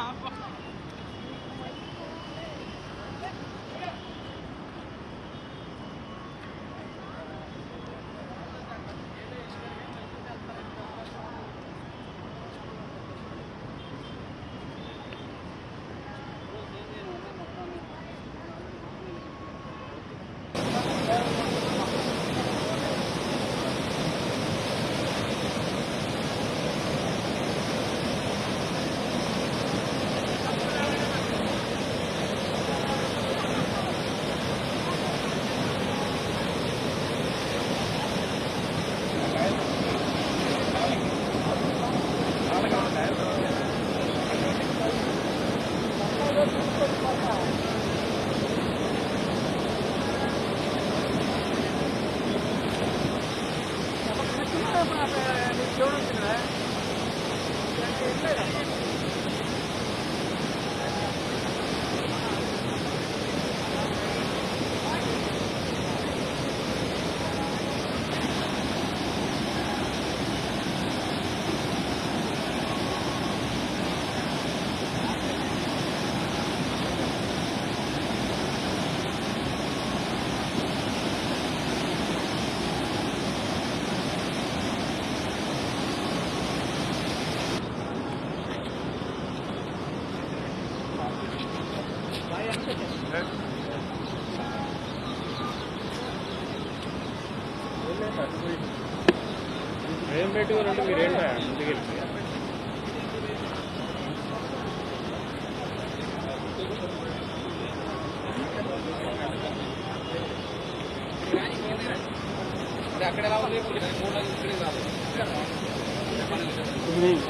Papa. ఏం పెట్టుకోరంటే మీరేంటా ముందుకెళ్ళి చూసుకొని తీస్తే కానీ ఆనందం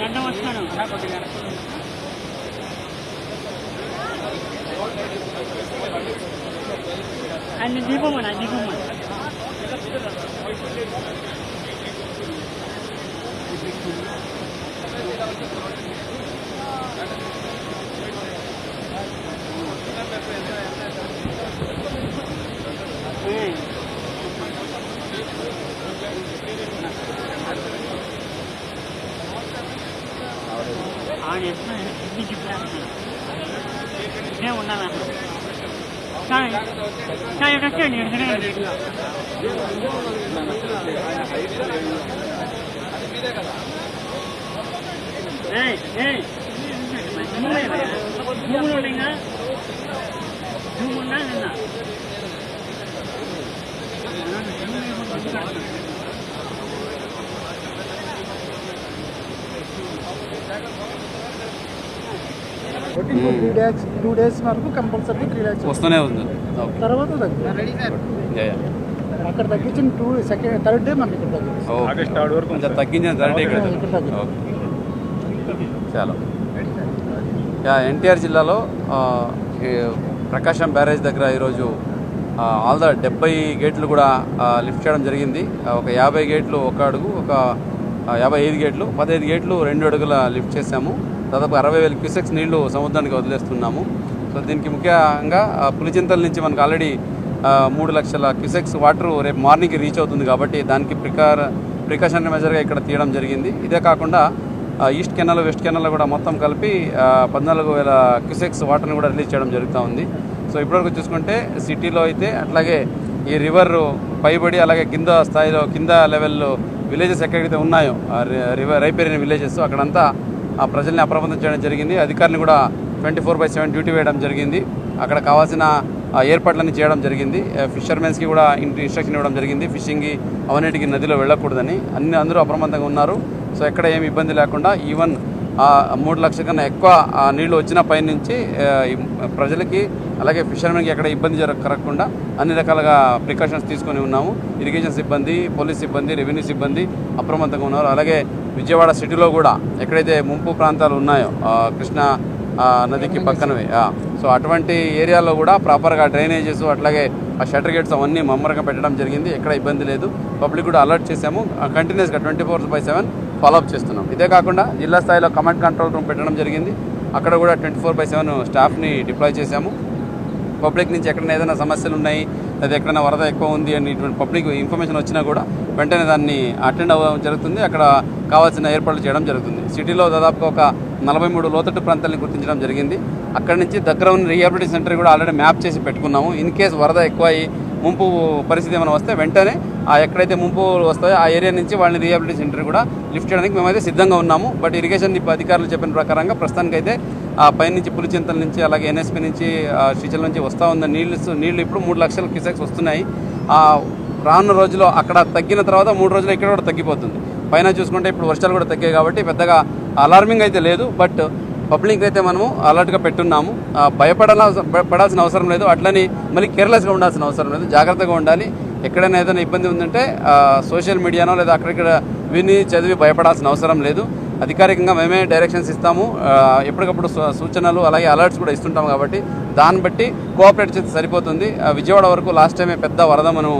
గంట వస్తాను ఆయన దీపమ్మా దీపమ్మా ఆడ ఎప్పుడు ఇంటికి నేను ఉన్నాను కానీ కానీ ఇక్కడ వచ్చేయండి ఇక్కడ ఏయ్ ఏయ్ భూములు ఉన్నాయిగా భూములు ఉన్నా నిన్న Three days two days వరకు కంపల్సరీ త్రీ డేస్ వస్తూనే ఉంది. తర్వాత తగ్గుతుంది. Yeah, yeah. అక్కడ తగ్గించిన టూ సెకండ్ థర్డ్ డే మనకి ఇక్కడ తగ్గింది ఓకే. ఆగస్ట్ ఆరు వరకు కొంచెం తగ్గించిన ధరటే ఇక్కడ. ఇక్కడ చాలా. యా ఎన్టీఆర్ జిల్లాలో ప్రకాశం బ్యారేజ్ దగ్గర ఈరోజు ఆ, ఆల్ ద డెబ్బై గేట్లు కూడా లిఫ్ట్ చేయడం జరిగింది. ఒక యాభై గేట్లు ఒక అడుగు ఒక యాభై ఐదు గేట్లు పదహైదు గేట్లు రెండు అడుగుల లిఫ్ట్ చేశాము. దాదాపు అరవై వేల క్యూసెక్స్ నీళ్ళు సముద్రానికి వదిలేస్తున్నాము. సో దీనికి ముఖ్యంగా పులిచింతల నుంచి మనకు ఆల్రెడీ మూడు లక్షల క్యూసెక్స్ వాటర్ రేపు మార్నింగ్కి రీచ్ అవుతుంది కాబట్టి దానికి ప్రికార్ ప్రికాషనరీ మెజర్గా ఇక్కడ తీయడం జరిగింది. ఇదే కాకుండా ఈస్ట్ కెనాల్ వెస్ట్ కెనాల్ కూడా మొత్తం కలిపి పద్నాలుగు వేల క్యూసెక్స్ వాటర్ని కూడా రిలీజ్ చేయడం జరుగుతూ ఉంది. సో ఇప్పటివరకు చూసుకుంటే సిటీలో అయితే అట్లాగే ఈ రివర్ పైబడి అలాగే కింద స్థాయిలో కింద లెవెల్లో విలేజెస్ ఎక్కడైతే ఉన్నాయో రివర్ రైపేరిన విలేజెస్ అక్కడంతా ప్రజల్ని అప్రమత్తం చేయడం జరిగింది. అధికారులు కూడా twenty four by seven duty వేయడం జరిగింది. అక్కడ కావాల్సిన ఏర్పాట్లన్నీ చేయడం జరిగింది. ఫిషర్మెన్స్కి కూడా ఇంటి ఇన్స్ట్రక్షన్ ఇవ్వడం జరిగింది. ఫిషింగ్కి అవన్నిటికి నదిలో వెళ్ళకూడదని. అన్ని అందరూ అప్రమత్తంగా ఉన్నారు. సో ఎక్కడ ఏమి ఇబ్బంది లేకుండా ఈవెన్ మూడు లక్షల కన్నా ఎక్కువ ఆ నీళ్ళు వచ్చిన పైనుంచి నుంచి ప్రజలకి అలాగే ఫిషర్మెన్కి ఎక్కడ ఇబ్బంది జరగకుండా అన్ని రకాలుగా ప్రికాషన్స్ తీసుకొని ఉన్నాము. ఇరిగేషన్ సిబ్బంది పోలీస్ సిబ్బంది రెవెన్యూ సిబ్బంది అప్రమత్తంగా ఉన్నారు. అలాగే విజయవాడ సిటీలో కూడా ఎక్కడైతే ముంపు ప్రాంతాలు ఉన్నాయో కృష్ణా నదికి పక్కనవి సో అటువంటి ఏరియాలో కూడా ప్రాపర్గా డ్రైనేజెస్ అట్లాగే ఆ షటర్ గేట్స్ అవన్నీ మమ్మరంగా పెట్టడం జరిగింది. ఎక్కడ ఇబ్బంది లేదు. పబ్లిక్ కూడా అలర్ట్ చేశాము. కంటిన్యూస్గా twenty four by seven follow up చేస్తున్నాం. ఇదే కాకుండా జిల్లా స్థాయిలో కమాండ్ కంట్రోల్ రూమ్ పెట్టడం జరిగింది. అక్కడ కూడా ట్వంటీ ఫోర్ బై సెవెన్ స్టాఫ్ని డిప్లాయ్ చేశాము. పబ్లిక్ నుంచి ఎక్కడైనా ఏదైనా సమస్యలు ఉన్నాయి లేదా ఎక్కడైనా వరద ఎక్కువ ఉంది అని ఇటువంటి పబ్లిక్ ఇన్ఫర్మేషన్ వచ్చినా కూడా వెంటనే దాన్ని అటెండ్ అవ్వడం జరుగుతుంది. అక్కడ కావాల్సిన ఏర్పాట్లు చేయడం జరుగుతుంది. సిటీలో దాదాపుగా ఒక నలభై మూడు లోతట్టు ప్రాంతాలను గుర్తించడం జరిగింది. అక్కడ నుంచి దగ్గర ఉన్న రీహాబిలిటేషన్ సెంటర్ కూడా ఆల్రెడీ మ్యాప్ చేసి పెట్టుకున్నాము. ఇన్ కేసు వరద ఎక్కువ అయ్యి ముంపు పరిస్థితి ఏమైనా వస్తే వెంటనే ఆ ఎక్కడైతే ముంపు వస్తాయో ఆ ఏరియా నుంచి వాళ్ళని రీహాబిలిటేషన్ సెంటర్ కూడా లిఫ్ట్ చేయడానికి మేమైతే సిద్ధంగా ఉన్నాము. బట్ ఇరిగేషన్ అధికారులు చెప్పిన ప్రకారంగా ప్రస్తుతానికైతే ఆ పైనుంచి పులిచింతల నుంచి అలాగే ఎన్ఎస్పి నుంచి ఆ, శ్రీశైలం నుంచి వస్తూ ఉన్న నీళ్ళు నీళ్ళు ఇప్పుడు మూడు లక్షల క్యూసెక్స్ వస్తున్నాయి. ఆ, రానున్న రోజుల్లో అక్కడ తగ్గిన తర్వాత మూడు రోజులు ఇక్కడ కూడా తగ్గిపోతుంది. పైన చూసుకుంటే ఇప్పుడు వర్షాలు కూడా తగ్గాయి కాబట్టి పెద్దగా అలార్మింగ్ అయితే లేదు బట్ పబ్లిక్ అయితే మనము అలర్ట్గా పెట్టున్నాము. భయపడాల పడాల్సిన అవసరం లేదు. అట్లని మళ్ళీ కేర్లెస్గా ఉండాల్సిన అవసరం లేదు. జాగ్రత్తగా ఉండాలి. ఎక్కడైనా ఏదైనా ఇబ్బంది ఉందంటే సోషల్ మీడియానో లేదా అక్కడిక్కడ విని చదివి భయపడాల్సిన అవసరం లేదు. అధికారికంగా మేమే డైరెక్షన్స్ ఇస్తాము. ఎప్పటికప్పుడు సూచనలు అలాగే అలర్ట్స్ కూడా ఇస్తుంటాం కాబట్టి దాన్ని బట్టి కోఆపరేట్ చేస్తే సరిపోతుంది. విజయవాడ వరకు లాస్ట్ టైమే పెద్ద వరద మనం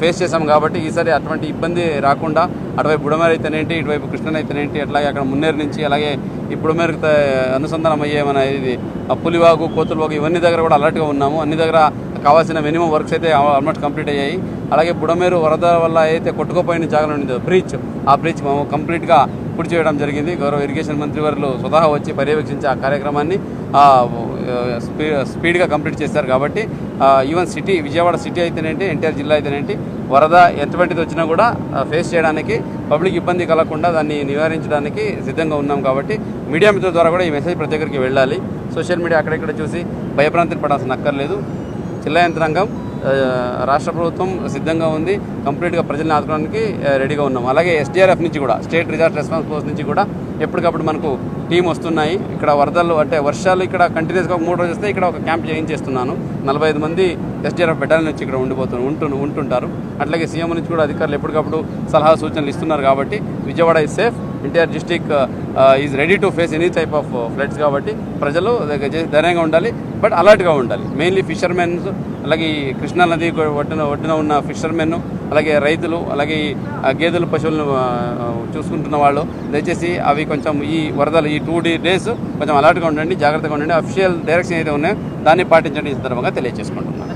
ఫేస్ చేసాం కాబట్టి ఈసారి అటువంటి ఇబ్బంది రాకుండా అటువైపు బుడమేరు అయితేనేంటి ఇటువైపు కృష్ణనైతేనేంటి అట్లాగే అక్కడ మున్నేరు నుంచి అలాగే ఈ బుడమేరుకు త- అనుసంధానం అయ్యే మన ఇది పులివాగు కోతులవాగు ఇవన్నీ దగ్గర కూడా అలర్ట్గా ఉన్నాము. అన్ని దగ్గర కావాల్సిన మినిమం వర్క్స్ అయితే ఆల్మోస్ట్ కంప్లీట్ అయ్యాయి. అలాగే బుడమేరు వరద వల్ల అయితే కొట్టుకుపోయిన జాగాలో ఉండిందో. బ్రీచ్. ఆ బ్రీచ్ మేము కంప్లీట్గా పూర్తి చేయడం జరిగింది. గౌరవ ఇరిగేషన్ మంత్రి వారు స్వతహా వచ్చి పర్యవేక్షించి ఆ కార్యక్రమాన్ని స్పీ స్పీడ్గా కంప్లీట్ చేశారు కాబట్టి ఈవెన్ సిటీ విజయవాడ సిటీ అయితేనేంటి ఎన్టీఆర్ జిల్లా అయితేనేంటి వరద ఎటువంటిది వచ్చినా కూడా ఫేస్ చేయడానికి పబ్లిక్ ఇబ్బంది కలగకుండా దాన్ని నివారించడానికి సిద్ధంగా ఉన్నాం కాబట్టి మీడియా మిత్రుల ద్వారా కూడా ఈ మెసేజ్ ప్రతి ఒక్కరికి వెళ్ళాలి. సోషల్ మీడియా అక్కడెక్కడ చూసి భయభ్రాంతిని పడాల్సిన అక్కర్లేదు. జిల్లా యంత్రాంగం రాష్ట్ర ప్రభుత్వం సిద్ధంగా ఉంది. కంప్లీట్గా ప్రజల్ని ఆదుకోవడానికి రెడీగా ఉన్నాం. అలాగే ఎస్డీఆర్ఎఫ్ నుంచి కూడా స్టేట్ రిజార్ట్ రెస్పాన్స్ ఫోర్స్ నుంచి కూడా ఎప్పటికప్పుడు మనకు టీం వస్తున్నాయి. ఇక్కడ వరదలు అంటే వర్షాలు ఇక్కడ కంటిన్యూస్గా మూడు రోజులు వస్తే ఇక్కడ ఒక క్యాంప్ చేయించేస్తున్నాను. నలభై ఐదు మంది ఎస్డీఆర్ఎఫ్ బెటాలియన్ నుంచి ఇక్కడ ఉండిపోతు ఉంటు ఉంటుంటారు. అట్లాగే సీఎం నుంచి కూడా అధికారులు ఎప్పటికప్పుడు సలహా సూచనలు ఇస్తున్నారు కాబట్టి Vijayawada is safe NTR district is ready to face any type of floods కాబట్టి ప్రజలు ధైర్యంగా ఉండాలి బట్ అలర్ట్గా ఉండాలి. మెయిన్లీ ఫిషర్మెన్స్ అలాగే ఈ కృష్ణా నది ఒడ్డున ఒడ్డున ఉన్న ఫిషర్మెన్ అలాగే రైతులు అలాగే గేదెలు పశువులను చూసుకుంటున్న వాళ్ళు దయచేసి అవి కొంచెం ఈ వరదలు ఈ టూ డీ డేస్ కొంచెం అలర్ట్గా ఉండండి జాగ్రత్తగా ఉండండి. అఫిషియల్ డైరెక్షన్ ఏదైతే ఉన్నాయో దాన్ని పాటించండి ఈ సందర్భంగా తెలియజేసుకుంటున్నాను.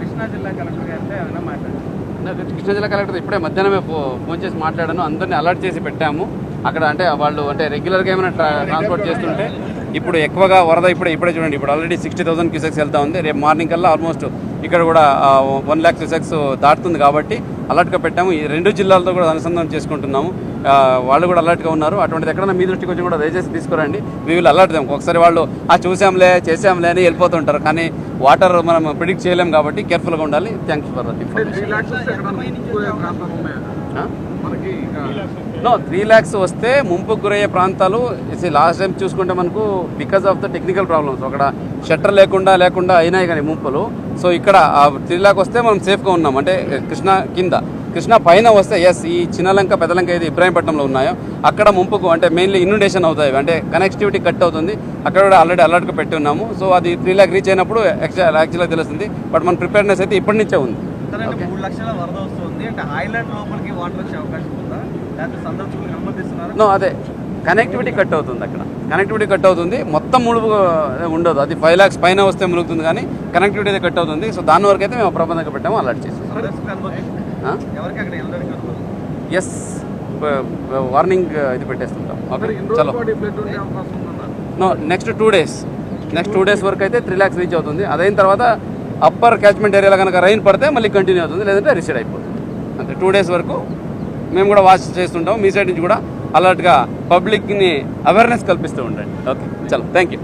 కృష్ణా జిల్లా కలెక్టర్ గారితో ఏమైనా మాట్లాడారు? నాకు కృష్ణా జిల్లా కలెక్టర్ ఇప్పుడే మధ్యాహ్నమే ఫోన్ చేసి మాట్లాడాను. అందరినీ అలర్ట్ చేసి పెట్టాము. అక్కడ అంటే వాళ్ళు అంటే రెగ్యులర్గా ఏమైనా ట్రా ట్రాన్స్పోర్ట్ చేస్తుంటే ఇప్పుడు ఎక్కువగా వరద ఇప్పుడే ఇప్పుడే చూడండి. ఇప్పుడు ఆల్రెడీ సిక్స్టీ థౌసండ్ క్యూసెక్స్ వెళ్తా ఉంది. రేపు మార్నింగ్ కల్లా ఆల్మోస్ట్ ఇక్కడ కూడా వన్ ల్యాక్ క్యూసెక్స్ దాటుతుంది కాబట్టి అలర్ట్గా పెట్టాము. ఈ రెండు జిల్లాలతో కూడా అనుసంధానం చేసుకుంటున్నాము. వాళ్ళు కూడా అలర్ట్గా ఉన్నారు. అటువంటిది ఎక్కడైనా మీ దృష్టికి వచ్చి కూడా దయచేసి తీసుకురండి. వీ విల్ అలర్ట్ దేం ఒకసారి వాళ్ళు ఆ చూసాంలే చేసాంలే అని వెళ్ళిపోతుంటారు. కానీ వాటర్ మనం ప్రిడిక్ట్ చేయలేం కాబట్టి కేర్ఫుల్గా ఉండాలి. Thanks for that information no three lakhs వస్తే. ముంపుకు గురయ్యే ప్రాంతాలు లాస్ట్ టైం చూసుకుంటే మనకు because of the technical problems అక్కడ షట్టర్ లేకుండా లేకుండా అయినాయి కానీ ముంపులు. సో ఇక్కడ త్రీ ల్యాక్ వస్తే మనం సేఫ్గా ఉన్నాం. అంటే కృష్ణా కింద. కృష్ణా పైన వస్తే ఎస్ ఈ చిన్నలంక పెద్దలంక ఏది ఇబ్రాహీంపట్నంలో ఉన్నాయో అక్కడ ముంపుకు అంటే మెయిన్లీ ఇన్యుడేషన్ అవుతాయి. అంటే కనెక్టివిటీ కట్ అవుతుంది. అక్కడ కూడా ఆల్రెడీ అలర్ట్గా పెట్టి ఉన్నాము. సో అది త్రీ ల్యాక్ రీచ్ అయినప్పుడు యాక్చువల్గా తెలుస్తుంది. బట్ మన ప్రిపేర్నెస్ అయితే ఇప్పటి నుంచే ఉంది. అంటే మూడు లక్షల వరద వస్తుంది. అంటే ఐలాండ్ లోపలికి వాటర్ వచ్చే అవకాశం ఉందా? లేకపోతే సందర్శకులు అనుమతిస్తున్నారు నో అదే. కనెక్టివిటీ కట్ అవుతుంది అక్కడ. కనెక్టివిటీ కట్ అవుతుంది. మొత్తం ముಳುగు ఉండదు. అది ఫైవ్ ల్యాక్స్ పైన వస్తే ములుగుతుంది కానీ కనెక్టివిటీ అయితే కట్ అవుతుంది. సో దాని వరకు అయితే మేము ప్రబంధంగా పెట్టాము అలర్ట్ చేసాం. సందర్శకులు అనుమతి ఎవరికి అక్కడ వెళ్ళడానికి అనుమతి? ఎస్ వార్నింగ్ ఇది పెట్టేస్తుంటాం. ఓకే చలో. No next two days next two days వరకు అయితే త్రీ ల్యాక్స్ రీచ్ అవుతుంది. అదైన తర్వాత అప్పర్ క్యాచ్మెంట్ ఏరియాలో కనుక రైన్ పడితే మళ్ళీ కంటిన్యూ అవుతుంది. లేదంటే రిసీడ్ అయిపోతుంది. అంతే. టూ డేస్ వరకు మేము కూడా వాచ్ చేస్తుంటాం. మీ సైడ్ నుంచి కూడా అలర్ట్గా పబ్లిక్ని అవేర్నెస్ కల్పిస్తూ ఉండండి. ఓకే చలో. Thank you